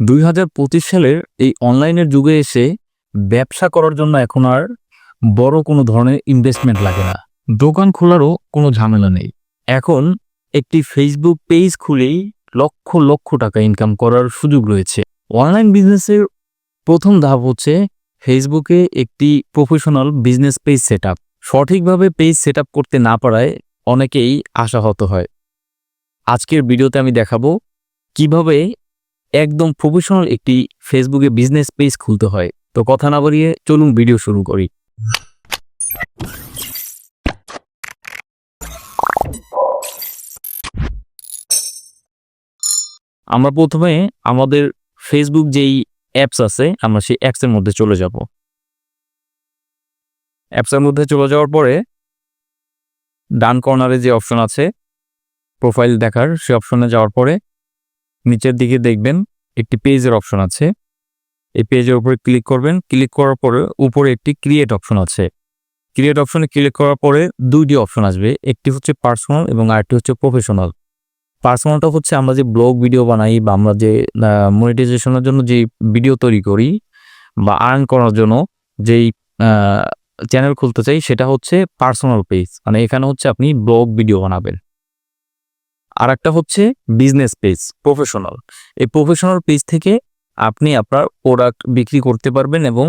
দুই হাজার পঁচিশ সালের এই অনলাইনের যুগে এসে ব্যবসা করার জন্য এখন আর বড় কোনো ধরনের ইনভেস্টমেন্ট লাগে না। দোকান খোলারও কোনো ঝামেলা নেই। এখন একটি ফেসবুক পেজ খুলেই লক্ষ লক্ষ টাকা ইনকাম করার সুযোগ রয়েছে। অনলাইন বিজনেসের প্রথম ধাপ হচ্ছে ফেসবুকে একটি প্রফেশনাল বিজনেস পেজ সেট সঠিকভাবে পেজ সেট আপ করতে না পারায় অনেকেই আশাহত হয়। আজকের ভিডিওতে আমি দেখাবো কীভাবে একদম প্রফেশনাল একটি ফেসবুকে বিজনেস পেজ খুলতে হয়। তো কথা না বাড়িয়ে চলুন ভিডিও শুরু করি। আমরা প্রথমে আমাদের ফেসবুক যেই অ্যাপস আছে, আমরা সেই অ্যাপসের মধ্যে চলে যাব। অ্যাপসের মধ্যে চলে যাওয়ার পরে ডান কর্নারে যে অপশন আছে প্রোফাইল দেখার সেই অপশনে যাওয়ার পরে নিচের দিকে দেখবেন একটি পেজের অপশন আছে। এই পেজের উপরে ক্লিক করবেন। ক্লিক করার পরে উপরে একটি ক্রিয়েট অপশন আছে। ক্রিয়েট অপশনে ক্লিক করার পরে দুইটি অপশন আসবে। একটি হচ্ছে পার্সোনাল এবং আরেকটি হচ্ছে প্রফেশনাল পার্সোনালটা হচ্ছে আমরা যে ব্লগ ভিডিও বানাই বা আমরা যে মনিটাইজেশনের জন্য যে ভিডিও তৈরি করি বা আর্ন করার জন্য যেই চ্যানেল খুলতে চাই, সেটা হচ্ছে পার্সোনাল পেজ মানে এখানে হচ্ছে আপনি ব্লগ ভিডিও বানাবেন। আর একটা হচ্ছে বিজনেস পেজ প্রফেশনাল এই প্রফেশনাল পেজ থেকে আপনি আপনার প্রোডাক্ট বিক্রি করতে পারবেন এবং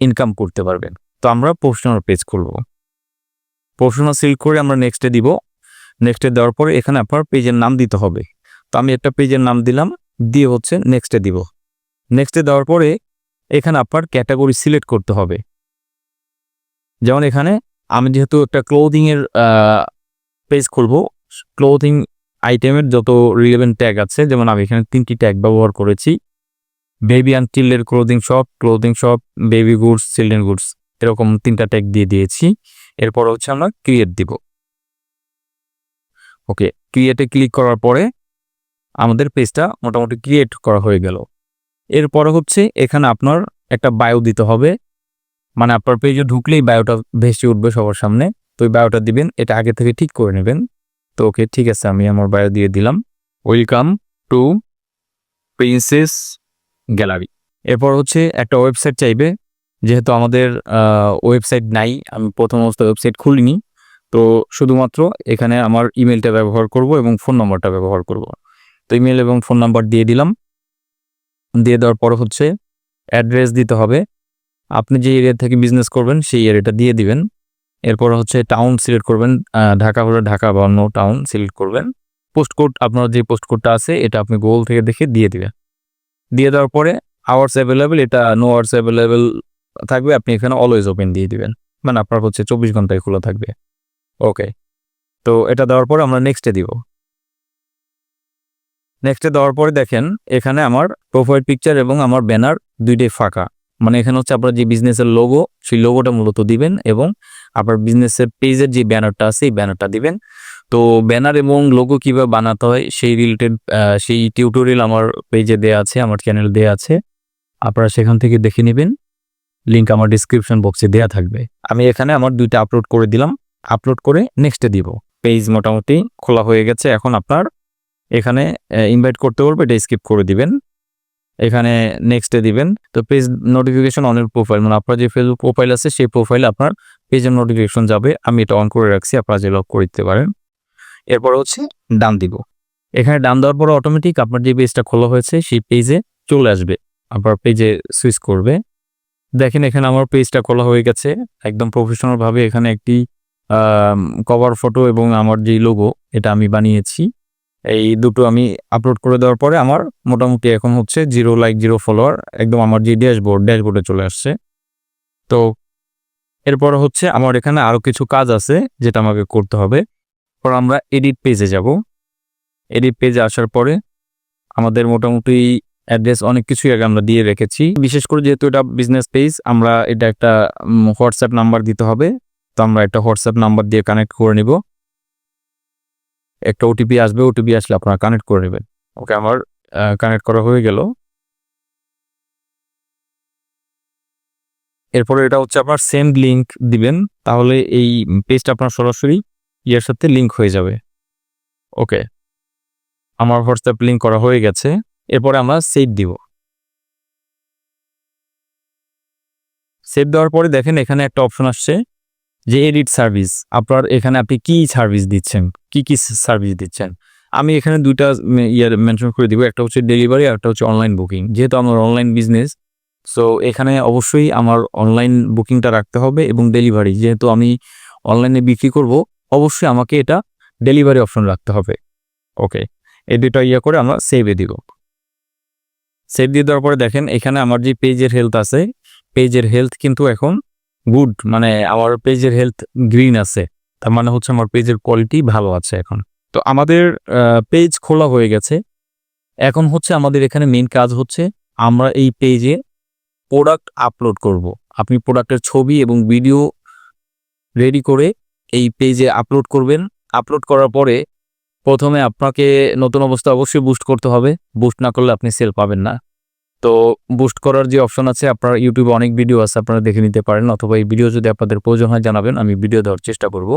ইনকাম করতে পারবেন। তো আমরা প্রফেশনাল পেজ খুলব। প্রফেশনাল সিলেক্ট করে আমরা নেক্সটে দিব। নেক্সটে দেওয়ার পরে এখানে আপনার পেজের নাম দিতে হবে। তো আমি একটা পেজের নাম দিলাম, দিয়ে হচ্ছে নেক্সটে দিব। নেক্সটে দেওয়ার পরে এখানে আপনার ক্যাটাগরি সিলেক্ট করতে হবে। যেমন এখানে আমি যেহেতু একটা ক্লোদিংয়ের পেজ খুলবো ক্লোদিং আইটেমের যত রিলেভেন্ট ট্যাগ আছে, যেমন আমি এখানে তিনটি ট্যাগ ব্যবহার করেছি। Baby and children clothing shop clothing shop baby goods children goods এরকম তিনটা ট্যাগ দিয়ে দিয়েছি। এরপর হচ্ছে আমরা ক্রিয়েট দিব। ওকে ক্রিয়েটে ক্লিক করার পরে আমাদের পেজটা মোটামুটি ক্রিয়েট করা হয়ে গেল। এরপরে হচ্ছে এখানে আপনার একটা বায়ো দিতে হবে। মানে আপনার পেজে ঢুকলেই বায়োটা ভেসে উঠবে সবার সামনে। তো ওই বায়োটা দিবেন, এটা আগে থেকে ঠিক করে নেবেন। তো ওকে, ঠিক আছে, আমি আমার বায়ো দিয়ে দিলাম। ওয়েলকাম টু প্রিন্সেস গ্যালারি এরপর হচ্ছে একটা ওয়েবসাইট চাইবে, যেহেতু আমাদের ওয়েবসাইট নাই, আমি প্রথম অবস্থা ওয়েবসাইট খুলিনি। তো শুধুমাত্র এখানে আমার ইমেলটা ব্যবহার করব এবং ফোন নম্বরটা ব্যবহার করব। তো ইমেল এবং ফোন নাম্বার দিয়ে দিলাম। দিয়ে দেওয়ার পর হচ্ছে অ্যাড্রেস দিতে হবে। আপনি যে এরিয়া থেকে বিজনেস করবেন, সেই এরিয়াটা দিয়ে দিবেন। এরপর হচ্ছে টাউন সিলেক্ট করবেন ঢাকা হলে ঢাকা বা অন্য টাউন সিলেক্ট করবেন। পোস্ট কোড আপনার যে পোস্ট কোডটা আছে, এটা আপনি গুগল থেকে দেখে দিয়ে দিবেন। দিয়ে দেওয়ার পরে আওয়ার্স অ্যাভেলেবেল এটা নো আওয়ার্স অ্যাভেলেবেল থাকবে, আপনি এখানে অলওয়েজ ওপেন দিয়ে দিবেন। মানে আপনার হচ্ছে চব্বিশ ঘন্টায় খোলা থাকবে। ওকে তো এটা দেওয়ার পরে আমরা নেক্সটে দিব। নেক্সটে দেওয়ার পরে দেখেন, এখানে আমার প্রোফাইল পিকচার এবং আমার ব্যানার দুইটাই ফাঁকা। মানে এখানে হচ্ছে আপনার যে বিজনেসের লোগো সেই লোগোটা মূলত দিবেন এবং আপনার বিজনেসের পেজের যে ব্যানারটা আছে এই ব্যানারটা দিবেন। তো ব্যানার এবং লোগো কীভাবে বানাতে হয়, সেই রিলেটেড সেই টিউটোরিয়াল আমার পেজে দেয়া আছে, আমার চ্যানেল দেয়া আছে। আপনারা সেখান থেকে দেখে নেবেন। লিঙ্ক আমার ডিসক্রিপশন বক্সে দেয়া থাকবে। আমি এখানে আমার দুইটা আপলোড করে দিলাম। আপলোড করে নেক্সটে দিব। পেজ মোটামুটি খোলা হয়ে গেছে। এখন আপনার এখানে ইনভাইট করতে বলবে এটা স্কিপ করে দিবেন। এখানে নেক্সটে দিবেন। তো পেজ নোটিফিকেশন অনের প্রোফাইল মানে আপনার যে ফেসবুক প্রোফাইল আছে, সেই প্রোফাইলে আপনার পেজের নোটিফিকেশন যাবে। আমি এটা অন করে রাখছি, আপনারা যে লক করে দিতে পারেন। এরপর হচ্ছে ডান দিব। এখানে ডান দেওয়ার পরে অটোমেটিক আপনার যে পেজটা খোলা হয়েছে, সেই পেজে চলে আসবে। আপনার পেজে সুইচ করবে। দেখেন এখানে আমার পেজটা খোলা হয়ে গেছে। একদম প্রফেশনালভাবে এখানে একটি কভার ফটো এবং আমার যে লোগো এটা আমি বানিয়েছি। এই দুটো আমি আপলোড করে দেওয়ার পরে আমার মোটামুটি এখন হচ্ছে জিরো লাইক জিরো ফলোয়ার একদম আমার যে ড্যাশবোর্ড ড্যাশবোর্ডে চলে আসছে। তো এরপর হচ্ছে আমার এখানে আরও কিছু কাজ আছে যেটা আমাকে করতে হবে। পর আমরা এডিট পেজে যাব। এডিট পেজে আসার পরে আমাদের মোটামুটি অ্যাড্রেস অনেক কিছুই আগে আমরা দিয়ে রেখেছি। বিশেষ করে যেহেতু এটা বিজনেস পেজ আমরা এটা একটা হোয়াটসঅ্যাপ নাম্বার দিতে হবে। তো আমরা একটা হোয়াটসঅ্যাপ নাম্বার দিয়ে কানেক্ট করে নিব। একটা ওটিপি আসবে ওটিপি আসলে আপনারা কানেক্ট করে নেবেন। ওকে আমার কানেক্ট করা হয়ে গেল। এরপরে এটা হচ্ছে আপনার সেম লিঙ্ক দিবেন, তাহলে এই পেজটা আপনার সরাসরি ইয়ের সাথে লিঙ্ক হয়ে যাবে। ওকে আমার হোয়াটসঅ্যাপ লিঙ্ক করা হয়ে গেছে, এরপরে আমরা সেভ দিব। সেভ দেওয়ার পরে দেখেন এখানে একটা অপশন আসছে, যে এডিট সার্ভিস আপনার এখানে আপনি কি সার্ভিস দিচ্ছেন? কি কি সার্ভিস দিচ্ছেন? আমি এখানে দুইটা ইয়ার মেনশন করে দিব, একটা হচ্ছে ডেলিভারি আর একটা হচ্ছে অনলাইন বুকিং যেহেতু আমার অনলাইন বিজনেস সো এখানে অবশ্যই আমার অনলাইন বুকিংটা রাখতে হবে এবং ডেলিভারি যেহেতু আমি অনলাইনে বিক্রি করব, অবশ্যই আমাকে এটা ডেলিভারি অপশন রাখতে হবে। ওকে এই দুটো ইয়ে করে আমরা সেভে দিব। সেভ দিয়ে দেওয়ার পরে দেখেন, এখানে আমার যে পেজের হেলথ আছে পেজের হেলথ কিন্তু এখন গুড মানে আমার পেজের হেলথ গ্রিন আছে। তার মানে হচ্ছে আমার পেজের কোয়ালিটি ভালো আছে এখন। তো আমাদের পেজ খোলা হয়ে গেছে। এখন হচ্ছে আমাদের এখানে মেন কাজ হচ্ছে আমরা এই পেজে প্রোডাক্ট আপলোড করব। আপনি প্রোডাক্টের ছবি এবং ভিডিও রেডি করে এই পেজে আপলোড করবেন। আপলোড করার পরে প্রথমে আপনাকে নতুন অবস্থা অবশ্যই বুস্ট করতে হবে। বুস্ট না করলে আপনি সেল পাবেন না। তো বুস্ট করার যে অপশন আছে, আপনার ইউটিউবে অনেক ভিডিও আছে, আপনারা দেখে নিতে পারেন। অথবা এই ভিডিও যদি আপনাদের প্রয়োজন হয়, জানাবেন, আমি ভিডিও দেওয়ার চেষ্টা করব।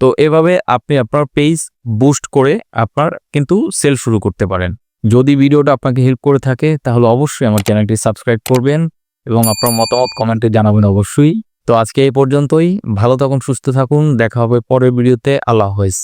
তো এভাবে আপনি আপনার পেজ বুস্ট করে আপনার কিন্তু সেল শুরু করতে পারেন। যদি ভিডিওটা আপনাকে হেল্প করে থাকে, তাহলে অবশ্যই আমার চ্যানেলটি সাবস্ক্রাইব করবেন এবং আপনার মতামত কমেন্টে জানাবেন অবশ্যই। তো আজকে এই পর্যন্তই। ভালো থাকুন, সুস্থ থাকুন। দেখা হবে পরের ভিডিওতে আল্লাহ হাফেজ।